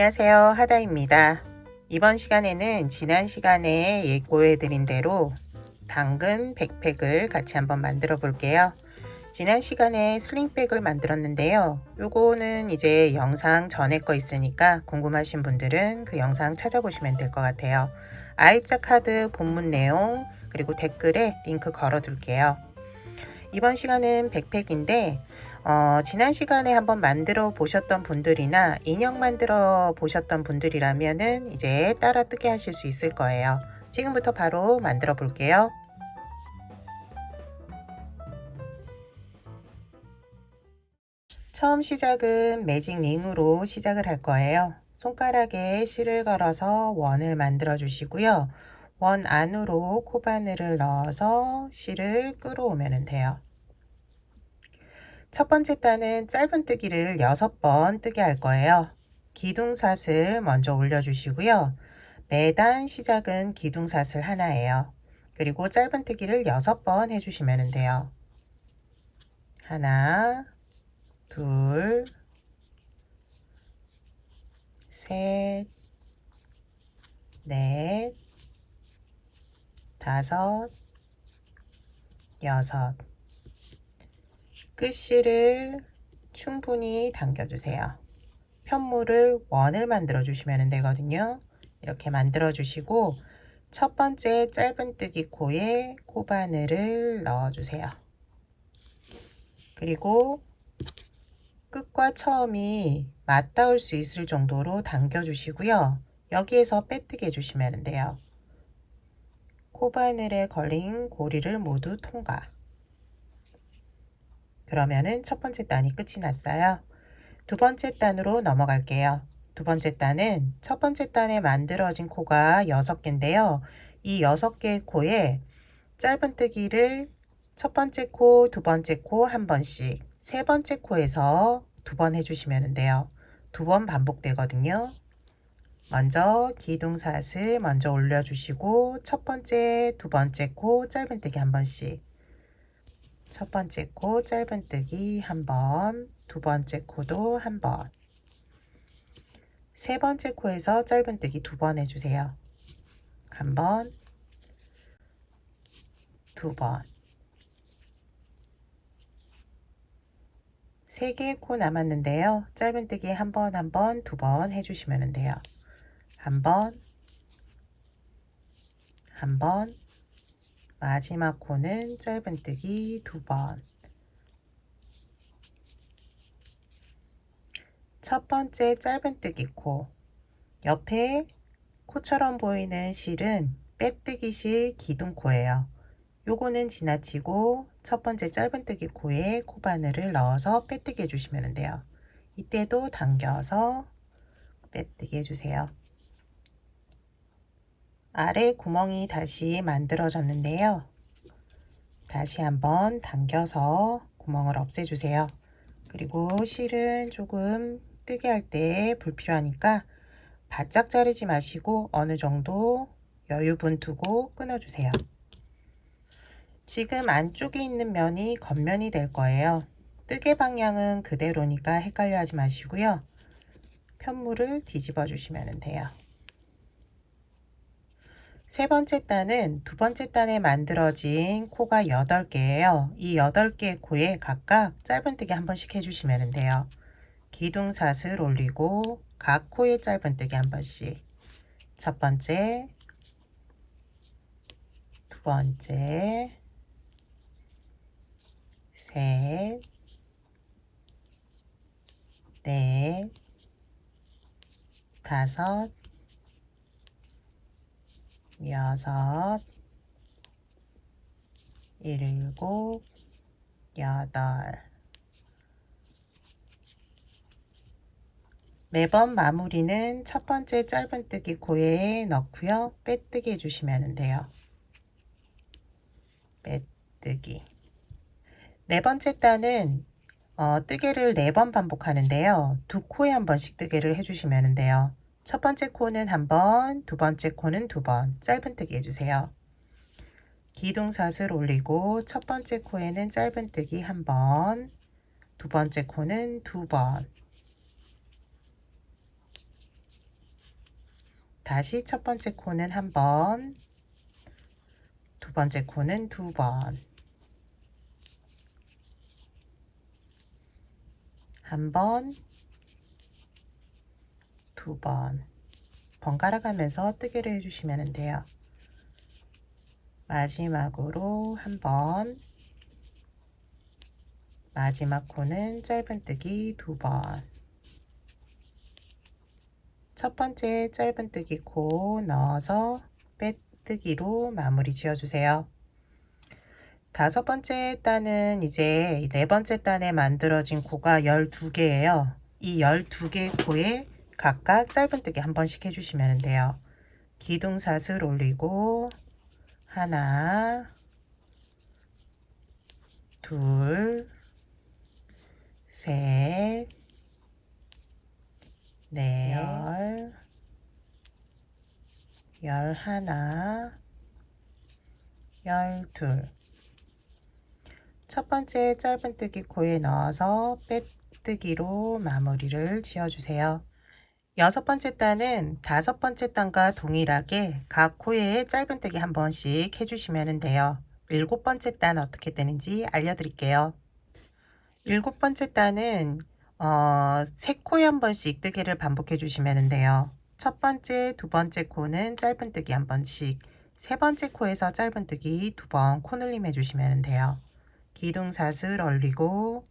안녕하세요. 하다입니다. 이번 시간에는 지난 시간에 예고해 드린 대로 당근 백팩을 같이 한번 만들어 볼게요. 지난 시간에 슬링백을 만들었는데요. 요거는 이제 영상 전에 거 있으니까 궁금하신 분들은 그 영상 찾아보시면 될 것 같아요. 아이자 카드 본문 내용 그리고 댓글에 링크 걸어 둘게요. 이번 시간은 백팩인데 어, 지난 시간에 한번 만들어 보셨던 분들이나 인형 만들어 보셨던 분들이라면은 이제 따라 뜨게 하실 수 있을 거예요. 지금부터 바로 만들어 볼게요. 처음 시작은 매직 링으로 시작을 할 거예요. 손가락에 실을 걸어서 원을 만들어 주시고요. 원 안으로 코바늘을 넣어서 실을 끌어오면 돼요. 첫 번째 단은 짧은뜨기를 6번 뜨게 할 거예요. 기둥삿을 먼저 올려주시고요. 매단 시작은 기둥삿을 하나예요. 그리고 짧은뜨기를 6번 해주시면 돼요. 하나, 둘, 셋, 넷, 다섯, 여섯. 끝실을 충분히 당겨주세요. 편물을 원을 만들어 주시면 되거든요. 이렇게 만들어 주시고 첫 번째 짧은뜨기 코에 코바늘을 넣어 주세요. 그리고 끝과 처음이 맞닿을 수 있을 정도로 당겨 주시고요. 여기에서 빼뜨게 해주시면 돼요. 코바늘에 걸린 고리를 모두 통과. 그러면은 첫 번째 단이 끝이 났어요. 두 번째 단으로 넘어갈게요. 두 번째 단은 첫 번째 단에 만들어진 코가 6개인데요. 이 6개의 코에 짧은뜨기를 첫 번째 코, 두 번째 코 한 번씩, 세 번째 코에서 두 번 해주시면 돼요. 두 번 반복되거든요. 먼저 기둥삿을 먼저 올려주시고 첫 번째, 두 번째 코 짧은뜨기 한 번씩 첫 번째 코 짧은뜨기 한 번, 두 번째 코도 한 번, 세 번째 코에서 짧은뜨기 두 번 해주세요. 한 번, 두 번, 세 개의 코 남았는데요. 짧은뜨기 한 번, 한 번, 두 번 해주시면 돼요. 한 번, 한 번, 마지막 코는 짧은뜨기 두 번. 첫 번째 짧은뜨기 코. 옆에 코처럼 보이는 실은 빼뜨기 실 기둥코예요. 요거는 지나치고 첫 번째 짧은뜨기 코에 코바늘을 넣어서 빼뜨기 해주시면 돼요. 이때도 당겨서 빼뜨기 해주세요. 아래 구멍이 다시 만들어졌는데요. 다시 한번 당겨서 구멍을 없애주세요. 그리고 실은 조금 뜨게 할 때 불필요하니까 바짝 자르지 마시고 어느 정도 여유분 두고 끊어주세요. 지금 안쪽에 있는 면이 겉면이 될 거예요. 뜨개 방향은 그대로니까 헷갈려 하지 마시고요. 편물을 뒤집어 주시면 돼요. 세 번째 단은 두 번째 단에 만들어진 코가 8개예요. 이 8개의 코에 각각 짧은뜨기 한 번씩 해주시면 돼요. 기둥삿을 올리고 각 코에 짧은뜨기 한 번씩. 첫 번째, 두 번째, 셋, 넷, 다섯, 여섯, 일곱, 여덟. 매번 마무리는 첫 번째 짧은뜨기 고에 넣고요. 빼뜨기 해주시면 돼요. 빼뜨기. 네 번째 단은 어, 뜨개를 네 번 반복하는데요. 두 코에 한 번씩 뜨개를 해주시면 돼요. 첫 번째 코는 한 번, 두 번째 코는 두 번. 짧은뜨기 해주세요. 기둥삿을 올리고 첫 번째 코에는 짧은뜨기 한 번, 두 번째 코는 두 번, 다시 첫 번째 코는 한 번, 두 번째 코는 두 번, 한 번, 두 번, 번갈아 가면서 뜨개를 해주시면 돼요. 마지막으로 한 번, 마지막 코는 짧은뜨기 두 번. 첫 번째 짧은뜨기 코 넣어서 빼뜨기로 마무리 지어주세요. 다섯 번째 단은 이제 네 번째 단에 만들어진 코가 12개예요. 이 12개 코에 각각 짧은뜨기 한 번씩 해주시면 돼요. 기둥사슬 올리고 하나 둘 셋, 넷, 열, 열하나, 열 둘. 첫 번째 짧은뜨기 코에 넣어서 빼뜨기로 마무리를 지어주세요. 여섯 번째 단은 다섯 번째 단과 동일하게 각 코에 짧은뜨기 한 번씩 해주시면 돼요. 일곱 번째 단 어떻게 되는지 알려드릴게요. 일곱 번째 단은 어, 세 코에 한 번씩 뜨기를 반복해 주시면 돼요. 첫 번째, 두 번째 코는 짧은뜨기 한 번씩, 세 번째 코에서 짧은뜨기 두 번 코늘림 해주시면 돼요. 기둥사슬 올리고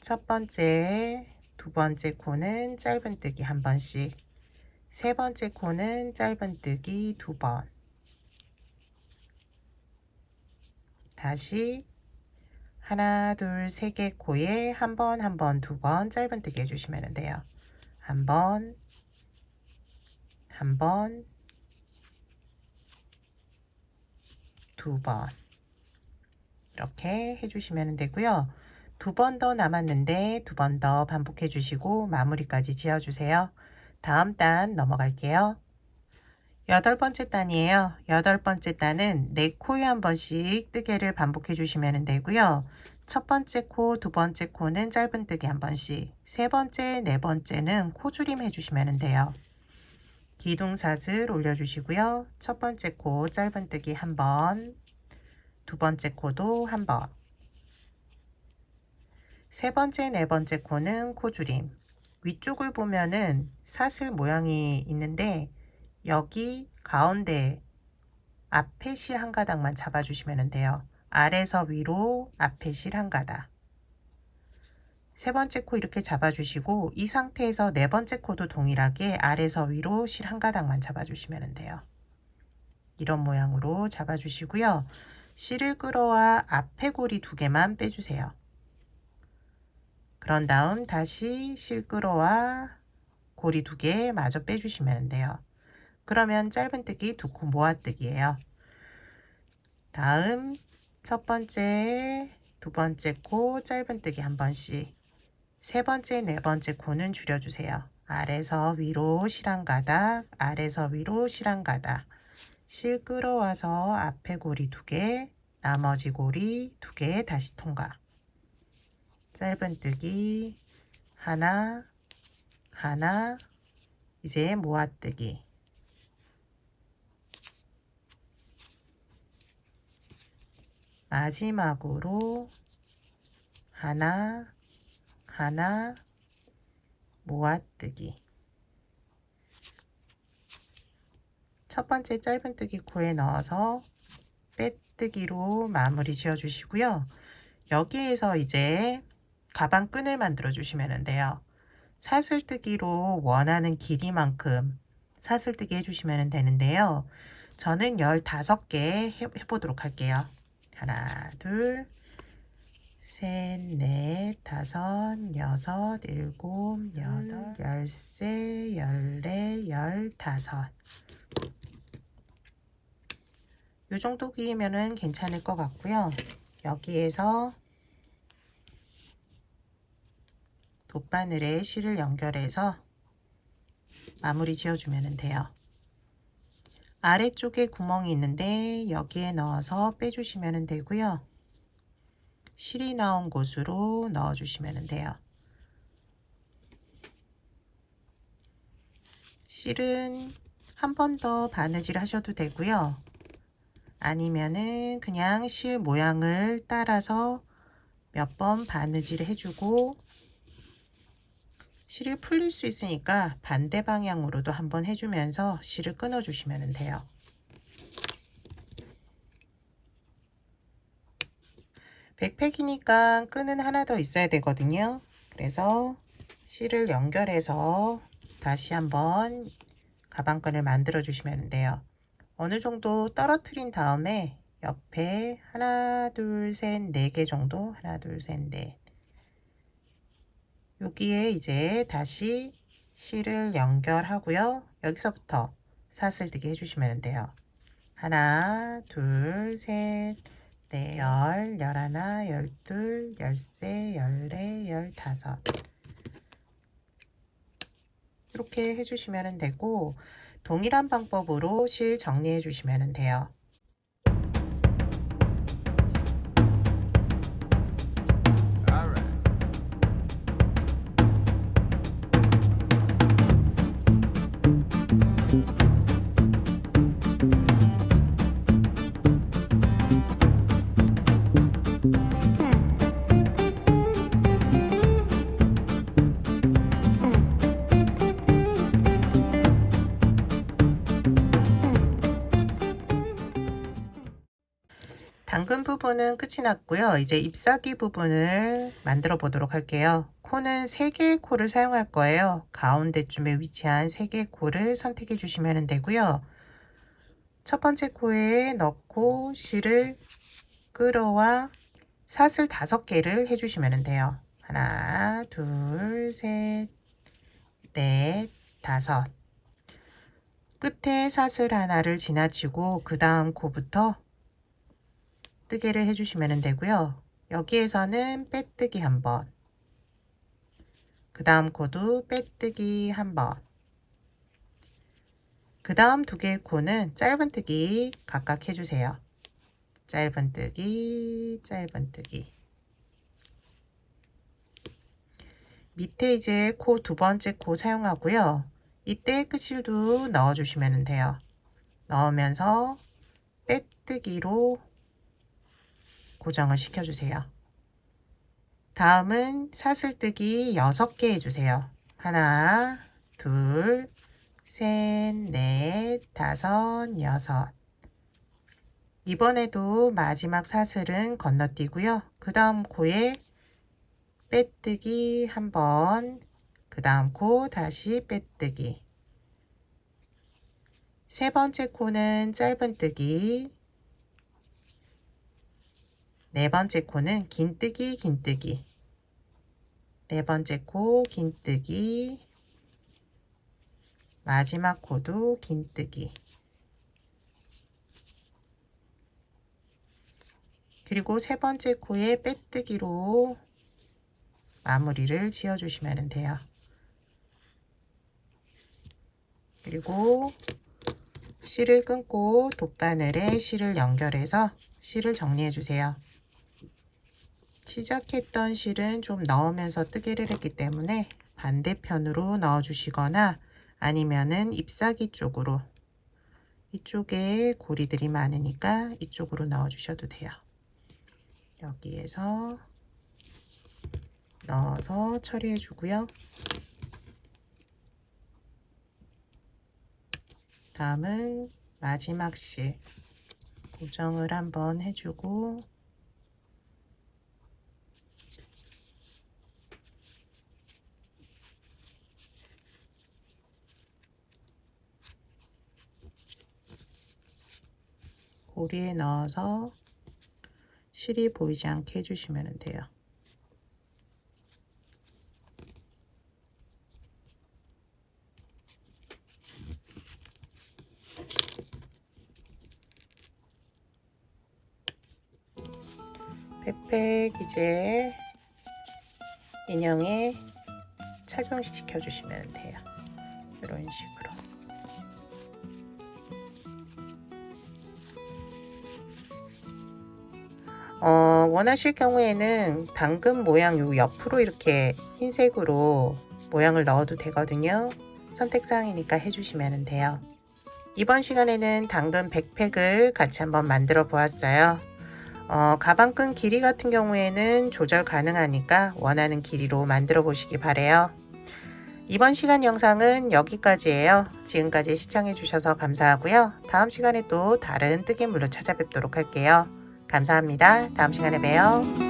첫 번째, 두 번째 코는 짧은뜨기 한 번씩, 세 번째 코는 짧은뜨기 두 번. 다시 하나, 둘, 세 개 코에 한 번, 한 번, 두 번 짧은뜨기 해주시면 돼요. 한 번, 한 번, 두 번. 이렇게 해주시면 되고요. 두 번 더 남았는데 두 번 더 반복해 주시고 마무리까지 지어주세요. 다음 단 넘어갈게요. 여덟 번째 단이에요. 여덟 번째 단은 네 코에 한 번씩 뜨개를 반복해 주시면 되고요. 첫 번째 코, 두 번째 코는 짧은 뜨기 한 번씩, 세 번째, 네 번째는 코줄임 해주시면 돼요. 기둥사슬 올려주시고요. 첫 번째 코 짧은 뜨기 한 번, 두 번째 코도 한 번, 세 번째, 네 번째 코는 코줄임. 위쪽을 보면은 사슬 모양이 있는데 여기 가운데 앞에 실 한 가닥만 잡아주시면 돼요. 아래서 위로 앞에 실 한 가닥. 세 번째 코 이렇게 잡아주시고 이 상태에서 네 번째 코도 동일하게 아래서 위로 실 한 가닥만 잡아주시면 돼요. 이런 모양으로 잡아주시고요. 실을 끌어와 앞에 고리 두 개만 빼주세요. 그런 다음 다시 실 끌어와 고리 두 개 마저 빼주시면 돼요. 그러면 짧은뜨기 두 코 모아뜨기예요. 다음 첫 번째, 두 번째 코 짧은뜨기 한 번씩 세 번째, 네 번째 코는 줄여주세요. 아래서 위로 실한 가닥, 아래서 위로 실한 가닥 실 끌어와서 앞에 고리 두 개, 나머지 고리 두 개 다시 통과 짧은뜨기 하나, 하나 이제 모아뜨기 마지막으로 하나, 하나, 모아뜨기. 첫 번째 짧은뜨기 코에 넣어서 빼뜨기로 마무리 지어 주시고요. 여기에서 이제 가방 끈을 만들어 주시면 돼요. 사슬뜨기로 원하는 길이만큼 사슬뜨기 해주시면 되는데요. 저는 15개 해보도록 할게요. 하나, 둘, 셋, 넷, 다섯, 여섯, 일곱, 여덟, 열세, 열네, 열다섯. 요 정도 길이면은 괜찮을 것 같고요. 여기에서 돗바늘에 실을 연결해서 마무리 지어주면 돼요. 아래쪽에 구멍이 있는데 여기에 넣어서 빼주시면 되고요. 실이 나온 곳으로 넣어주시면 돼요. 실은 한 번 더 바느질 하셔도 되고요. 아니면은 그냥 실 모양을 따라서 몇 번 바느질 해주고 실이 풀릴 수 있으니까 반대 방향으로도 한번 해주면서 실을 끊어 주시면 돼요. 백팩이니까 끈은 하나 더 있어야 되거든요. 그래서 실을 연결해서 다시 한번 가방끈을 만들어 주시면 돼요. 어느 정도 떨어뜨린 다음에 옆에 하나, 둘, 셋, 네 개 정도 하나, 둘, 셋, 넷 여기에 이제 다시 실을 연결하고요. 여기서부터 사슬뜨기 해주시면 돼요. 하나, 둘, 셋, 넷, 열, 열하나, 열둘, 열세, 열네, 열다섯 이렇게 해주시면 되고 동일한 방법으로 실 정리해 주시면 돼요. 부분은 끝이 났고요. 이제 잎사귀 부분을 만들어 보도록 할게요. 코는 3개의 코를 사용할 거예요. 가운데쯤에 위치한 3개의 코를 선택해 주시면 되고요. 첫 번째 코에 넣고 실을 끌어와 사슬 5개를 해주시면 돼요. 하나, 둘, 셋, 넷, 다섯. 끝에 사슬 하나를 지나치고 그 다음 코부터 뜨개를 해주시면 되고요. 여기에서는 빼뜨기 한 번, 그 다음 코도 빼뜨기 한 번, 그 다음 두 개의 코는 짧은뜨기 각각 해주세요. 짧은뜨기, 짧은뜨기. 밑에 이제 코 두 번째 코 사용하고요. 이때 끝실도 넣어주시면 돼요. 넣으면서 빼뜨기로 고정을 시켜주세요. 다음은 사슬뜨기 6개 해주세요. 하나, 둘, 셋, 넷, 다섯, 여섯. 이번에도 마지막 사슬은 건너뛰고요. 그 다음 코에 빼뜨기 한 번, 그 다음 코 다시 빼뜨기. 세 번째 코는 짧은뜨기, 네 번째 코는 긴뜨기 긴뜨기. 네 번째 코 긴뜨기. 마지막 코도 긴뜨기. 그리고 세 번째 코에 빼뜨기로 마무리를 지어 주시면 돼요. 그리고 실을 끊고 돗바늘에 실을 연결해서 실을 정리해 주세요 시작했던 실은 좀 넣으면서 뜨개를 했기 때문에 반대편으로 넣어 주시거나 아니면은 잎사귀 쪽으로 이쪽에 고리들이 많으니까 이쪽으로 넣어 주셔도 돼요. 여기에서 넣어서 처리해 주고요. 다음은 마지막 실 고정을 한번 해주고 고리에 넣어서 실이 보이지 않게 해주시면 돼요. 백팩 이제 인형에 착용시켜 주시면 돼요. 이런 식으로. 원하실 경우에는 당근 모양 요 옆으로 이렇게 흰색으로 모양을 넣어도 되거든요. 선택사항이니까 해주시면 돼요. 이번 시간에는 당근 백팩을 같이 한번 만들어 보았어요. 어, 가방끈 길이 같은 경우에는 조절 가능하니까 원하는 길이로 만들어 보시기 바래요. 이번 시간 영상은 여기까지예요. 지금까지 시청해 주셔서 감사하고요. 다음 시간에 또 다른 뜨개물로 찾아뵙도록 할게요. 감사합니다. 다음 시간에 봬요.